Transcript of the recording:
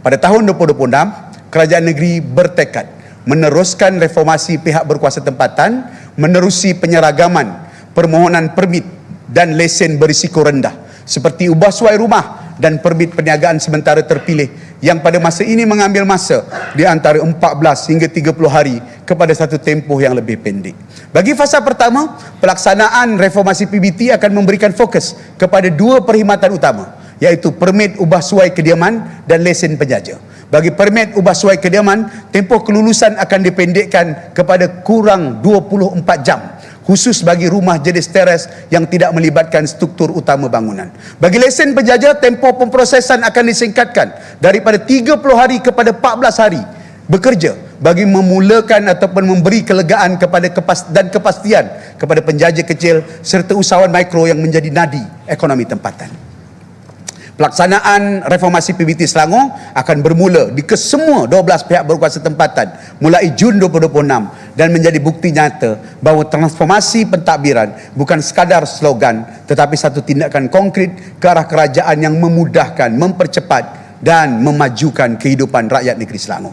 Pada tahun 2026, kerajaan negeri bertekad meneruskan reformasi pihak berkuasa tempatan, menerusi penyeragaman permohonan permit dan lesen berisiko rendah seperti ubah suai rumah dan permit perniagaan sementara terpilih yang pada masa ini mengambil masa di antara 14 hingga 30 hari kepada satu tempoh yang lebih pendek. Bagi fasa pertama, pelaksanaan reformasi PBT akan memberikan fokus kepada dua perkhidmatan utama iaitu permit ubah suai kediaman dan lesen penjaja. Bagi permit ubah suai kediaman, tempoh kelulusan akan dipendekkan kepada kurang 24 jam khusus bagi rumah jenis teres yang tidak melibatkan struktur utama bangunan. Bagi lesen penjaja, tempoh pemprosesan akan disingkatkan daripada 30 hari kepada 14 hari bekerja bagi memulakan ataupun memberi kelegaan kepada kepas dan kepastian kepada penjaja kecil serta usahawan mikro yang menjadi nadi ekonomi tempatan. Pelaksanaan reformasi PBT Selangor akan bermula di kesemua 12 pihak berkuasa tempatan mulai Jun 2026 dan menjadi bukti nyata bahawa transformasi pentadbiran bukan sekadar slogan tetapi satu tindakan konkret ke arah kerajaan yang memudahkan, mempercepat dan memajukan kehidupan rakyat negeri Selangor.